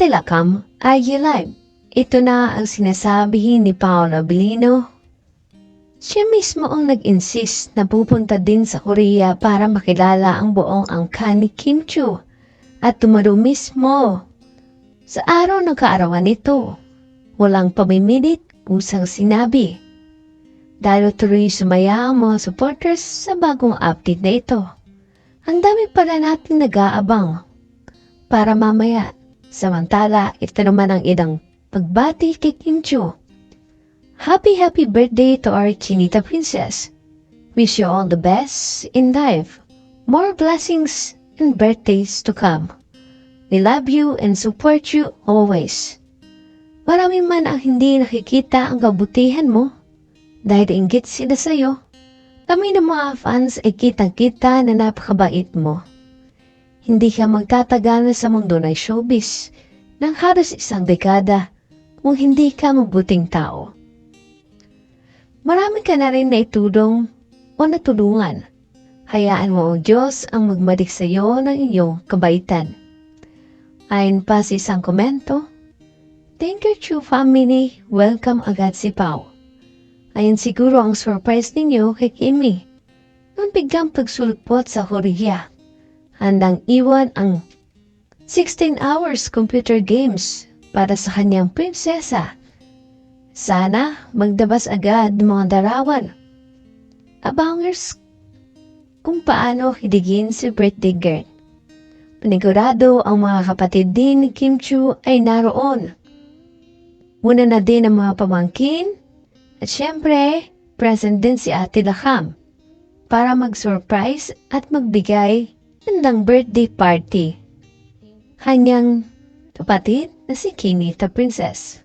Ate Lakam, are you live? Ito na ang sinasabihin ni Paolo Abilino. Siya mismo ang nag-insist na pupunta din sa Korea para makilala ang buong angkan ni Kim Chu at tumaro mismo. Sa araw ng kaarawan nito, walang pamimilit kusang sinabi. Dahil tuloy sumaya ang mga supporters sa bagong update na ito. Ang dami pala natin nag-aabang para mamaya. Samantala, ito naman ang idang pagbati kay Kim Chu. Happy happy birthday to our Chinita princess. Wish you all the best in life. More blessings and birthdays to come. We love you and support you always. Marami man ang hindi nakikita ang kabutihan mo dahil inggit sila sa'yo. Kami ng mga fans ay kitang-kita na napakabait mo. Hindi ka magtatagal sa mundo ng showbiz ng halos isang dekada kung hindi ka mabuting tao. Marami ka na rin naitulong o natulungan. Hayaan mo ang Diyos ang magmalik sa iyo ng iyong kabaitan. Ayon pa sa isang komento, Thank you, True Family. Welcome agad si Pau. Ayon siguro ang surprise ninyo kay Kimi. Nung biglang pagsulpot sa Korea, handang iwan ang 16 hours computer games para sa kanyang prinsesa. Sana magdabas agad mga darawan. Abangers kung paano hidigin si birthday girl. Panigurado ang mga kapatid din ni Kim Chu ay naroon. Muna na din ang mga pamangkin at syempre, present din si Ate Lakam para mag-surprise at magbigay ng birthday party. Kanyang kapatid na si Kinita Princess.